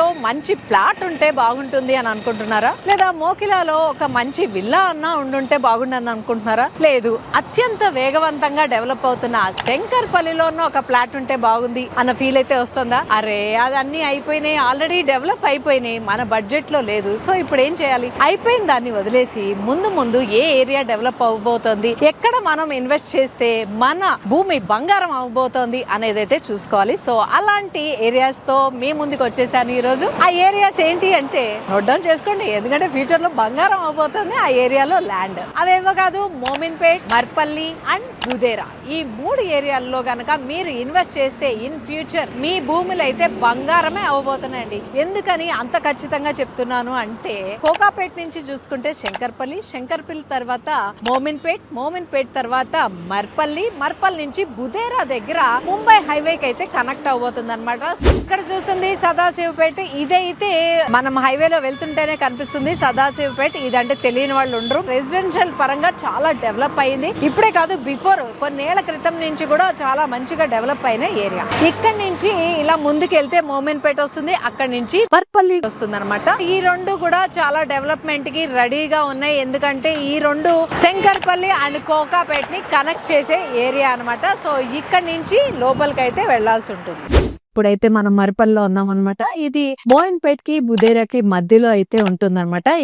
లో మంచి ప్లాట్ ఉంటే బాగుంటుంది అని అనుకుంటున్నారా? లేదా మోకిలాలో ఒక మంచి విల్లా అన్నా ఉండుంటే బాగుండని అనుకుంటున్నారా? లేదు. అత్యంత వేగవంతంగా డెవలప్ అవుతున్న శంకర్పల్లిలో ఉన్న ఒక ప్లాట్ ఉంటే బాగుంది అన్న ఫీల్ అయితే వస్తుందా? అరే అదన్నీ అయిపోయినాయి. ఆల్రెడీ డెవలప్ అయిపోయినాయి. మన బడ్జెట్లో లేదు. సో ఇప్పుడు ఏం చేయాలి? అయిపోయిన దాన్ని వదిలేసి ముందు ముందు ఏ ఏరియా డెవలప్ అవ్వబోతోంది? ఎక్కడ మనం ఇన్వెస్ట్ చేస్తే మన భూమి బంగారం అవ్వబోతోంది అనేది అయితే చూసుకోవాలి. సో అలాంటి ఏరియాస్తో మీ ముందుకు వచ్చేసాను. ఈరోజు ఈరోజు ఆ ఏరియాస్ ఏంటి అంటే నోట్ డౌన్ చేసుకోండి. ఎందుకంటే ఫ్యూచర్లో బంగారం అవబోతుంది ఆ ఏరియాలో ల్యాండ్ అవేమో కాదు మోమిన్పేట్ మర్పల్లి అండ్ బుదేరా ఈ మూడు ఏరియాల్లో గనక మీరు ఇన్వెస్ట్ చేస్తే ఇన్ ఫ్యూచర్ మీ భూములు అయితే బంగారమే అవ్వబోతున్నాయండి ఎందుకని అంత ఖచ్చితంగా చెప్తున్నాను అంటే కోకాపేట్ నుంచి చూసుకుంటే శంకర్పల్లి శంకర్పల్లి తర్వాత మోమిన్పేట్ మోమిన్పేట్ తర్వాత మర్పల్లి మర్పల్లి నుంచి బుదేరా దగ్గర ముంబై హైవేకి అయితే కనెక్ట్ అవబోతుంది అనమాట ఇక్కడ చూస్తుంది సదాశివపేట ఇదైతే మనం హైవేలో వెళ్తుంటేనే కనిపిస్తుంది. సదాశివపేట ఇదంటే తెలియని వాళ్ళు ఉండరు. రెసిడెన్షియల్ పరంగా చాలా డెవలప్ అయింది. ఇప్పుడే కాదు బిఫోర్ కొన్నేళ్ళ క్రితం నుంచి కూడా చాలా మంచిగా డెవలప్ అయిన ఏరియా ఇక్కడ నుంచి ఇలా ముందుకు వెళ్తే మోమిన్పేట వస్తుంది. అక్కడ నుంచి పర్పల్లి వస్తుంది అనమాట ఈ రెండు కూడా చాలా డెవలప్మెంట్కి రెడీగా ఉన్నాయి. ఎందుకంటే ఈ రెండు శంకర్పల్లి అండ్ కోకాపేట ని కనెక్ట్ చేసే ఏరియా అనమాట సో ఇక్కడ నుంచి లోపలికి అయితే వెళ్ళాల్సి ఉంటుంది. ఇప్పుడైతే మనం మరిపల్లిలో ఉన్నాం అనమాట ఇది మోయిన్పేట్కి బుదేరాకి మధ్యలో అయితే ఉంటుంది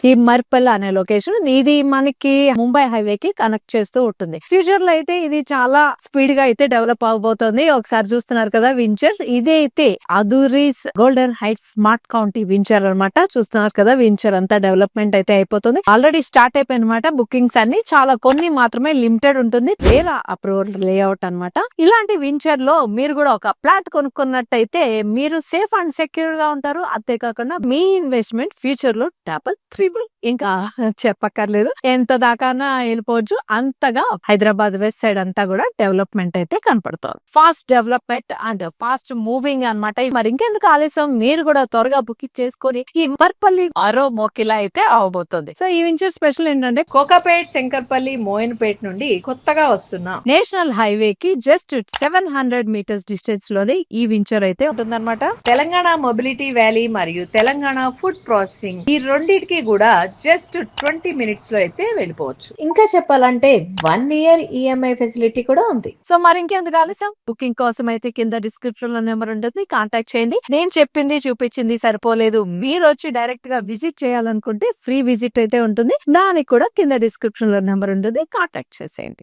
ఈ మర్పల్ అనే లొకేషన్ ఇది మనకి ముంబై హైవే కి కనెక్ట్ చేస్తూ ఉంటుంది. ఫ్యూచర్లో అయితే ఇది చాలా స్పీడ్గా అయితే డెవలప్ అవబోతోంది. ఒకసారి చూస్తున్నారు కదా వించర్ ఇది అయితే అదూరిస్ golden heights smart county venture అన్నమాట. చూస్తున్నారు కదా వించర్ అంతా డెవలప్మెంట్ అయితే అయిపోతుంది. ఆల్రెడీ స్టార్ట్ అయిపోయిన అనమాట బుకింగ్స్ అన్ని చాలా కొన్ని మాత్రమే లిమిటెడ్ ఉంటుంది. లేరా అప్రూవల్ లేఅవుట్ అన్నమాట. ఇలాంటి వించర్లో మీరు కూడా ఒక ప్లాట్ కొనుక్కున్నట్టయితే మీరు సేఫ్ అండ్ సెక్యూర్గా ఉంటారు అంతేకాకుండా మీ ఇన్వెస్ట్మెంట్ ఫ్యూచర్లో డబల్ త్రిబుల్ ఇంకా చెప్పక్కర్లేదు. ఎంత దాకానా వెళ్ళిపోవచ్చు. అంతగా హైదరాబాద్ వెస్ట్ సైడ్ అంతా కూడా డెవలప్మెంట్ అయితే కనపడుతుంది. Fast development and fast moving అన్నమాట. మరి ఇంకెందుకు ఆలస్యం? మీరు కూడా త్వరగా బుకింగ్ చేసుకొని ఈ మర్పల్లి ఆరో మోకిలా అయితే అవబోతుంది. సో ఈ వించర్ స్పెషల్ ఏంటంటే కోకాపేట్ శంకర్పల్లి మోయిన్పేట్ నుండి కొత్తగా వస్తున్నా. నేషనల్ హైవే కి జస్ట్ సెవెన్ హండ్రెడ్ మీటర్స్ డిస్టెన్స్లోనే ఈ వించర్ అయితే ఉంటుందన్నమాట తెలంగాణ మొబిలిటీ వ్యాలీ మరియు తెలంగాణ ఫుడ్ ప్రాసెసింగ్ ఈ రెండింటికి కూడా జస్ట్ ట్వంటీ మినిట్స్లో అయితే వెళ్ళిపోవచ్చు. ఇంకా చెప్పాలంటే వన్ ఇయర్ ఈఎంఐ ఫెసిలిటీ కూడా ఉంది. సో మరి ఇంకెందుకు ఆలస్యం? బుకింగ్ కోసం అయితే కింద డిస్క్రిప్షన్లో నెంబర్ ఉంటుంది. కాంటాక్ట్ చేయండి. నేను చెప్పింది చూపించింది సరిపోలేదు. మీరు వచ్చి డైరెక్ట్గా విజిట్ చేయాలనుకుంటే ఫ్రీ విజిట్ అయితే ఉంటుంది. దానికి కూడా కింద డిస్క్రిప్షన్లో నెంబర్ ఉంటుంది. కాంటాక్ట్ చేసేయండి.